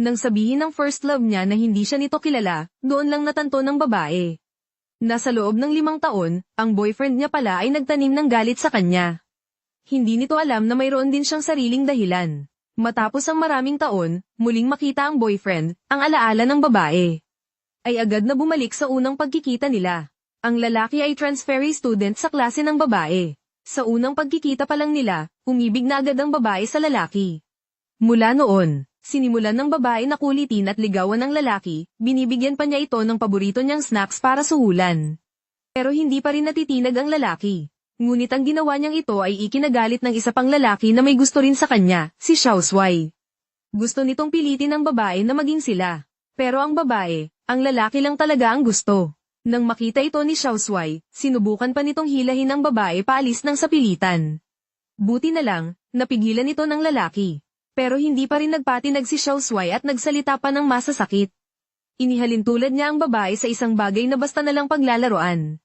Nang sabihin ng first love niya na hindi siya nito kilala, doon lang natanto ng babae. Nasa loob ng limang taon, ang boyfriend niya pala ay nagtanim ng galit sa kanya. Hindi nito alam na mayroon din siyang sariling dahilan. Matapos ang maraming taon, muling makita ang boyfriend, ang alaala ng babae. Ay agad na bumalik sa unang pagkikita nila. Ang lalaki ay transferee student sa klase ng babae. Sa unang pagkikita pa lang nila, umibig na agad ang babae sa lalaki. Mula noon, sinimulan ng babae na kulitin at ligawan ng lalaki, binibigyan pa niya ito ng paborito niyang snacks para suhulan. Pero hindi pa rin natitinag ang lalaki. Ngunit ang ginawa niyang ito ay ikinagalit ng isa pang lalaki na may gusto rin sa kanya, si Xiao Shuai. Gusto nitong pilitin ng babae na maging sila. Pero ang babae, ang lalaki lang talaga ang gusto. Nang makita ito ni Xiao Shuai, sinubukan pa nitong hilahin ang babae paalis ng sapilitan. Buti na lang, napigilan ito ng lalaki. Pero hindi pa rin nagpatinag si Xiao Shuai at nagsalita pa ng masasakit. Inihalin tulad niya ang babae sa isang bagay na basta na lang paglalaroan.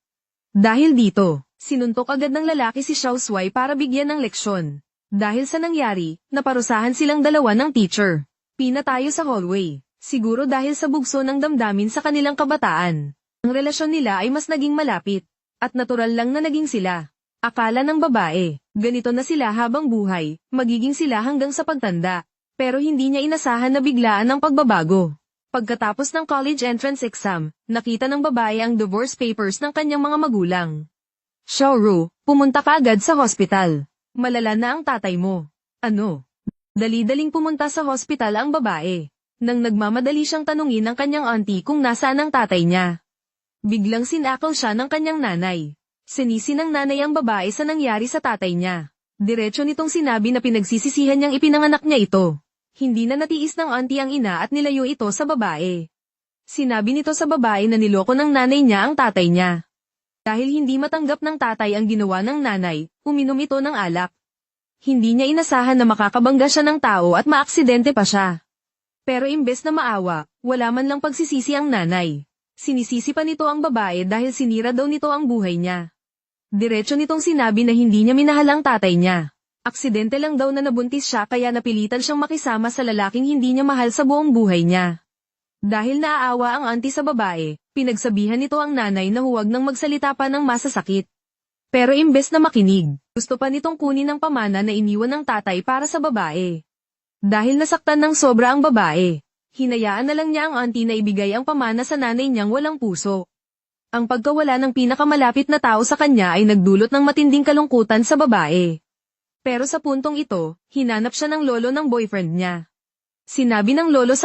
Dahil dito, sinuntok agad ng lalaki si Xiao Shuai para bigyan ng leksyon. Dahil sa nangyari, naparusahan silang dalawa ng teacher. Pina tayo sa hallway. Siguro dahil sa bugso ng damdamin sa kanilang kabataan. Ang relasyon nila ay mas naging malapit. At natural lang na naging sila. Akala ng babae, ganito na sila habang buhay, magiging sila hanggang sa pagtanda. Pero hindi niya inasahan na biglaan ang pagbabago. Pagkatapos ng college entrance exam, nakita ng babae ang divorce papers ng kanyang mga magulang. Xiaoru, pumunta ka agad sa hospital. Malala na ang tatay mo. Ano? Dali-daling pumunta sa hospital ang babae. Nang nagmamadali siyang tanungin ng kanyang auntie kung nasaan ang tatay niya. Biglang sinakaw siya ng kanyang nanay. Sinisi ng nanay ang babae sa nangyari sa tatay niya. Diretso nitong sinabi na pinagsisisihan niyang ipinanganak niya ito. Hindi na natiis ng auntie ang ina at nilayo ito sa babae. Sinabi nito sa babae na niloko ng nanay niya ang tatay niya. Dahil hindi matanggap ng tatay ang ginawa ng nanay, uminom ito ng alak. Hindi niya inasahan na makakabangga siya ng tao at maaksidente pa siya. Pero imbes na maawa, wala man lang pagsisisi ang nanay. Sinisisi pa nito ang babae dahil sinira daw nito ang buhay niya. Diretso nitong sinabi na hindi niya minahal ang tatay niya. Aksidente lang daw na nabuntis siya kaya napilitan siyang makisama sa lalaking hindi niya mahal sa buong buhay niya. Dahil naaawa ang auntie sa babae, pinagsabihan nito ang nanay na huwag nang magsalita pa ng masasakit. Pero imbes na makinig, gusto pa nitong kunin ang pamana na iniwan ng tatay para sa babae. Dahil nasaktan ng sobra ang babae, hinayaan na lang niya ang auntie na ibigay ang pamana sa nanay niyang walang puso. Ang pagkawala ng pinakamalapit na tao sa kanya ay nagdulot ng matinding kalungkutan sa babae. Pero sa puntong ito, hinanap siya ng lolo ng boyfriend niya. Sinabi ng lolo sa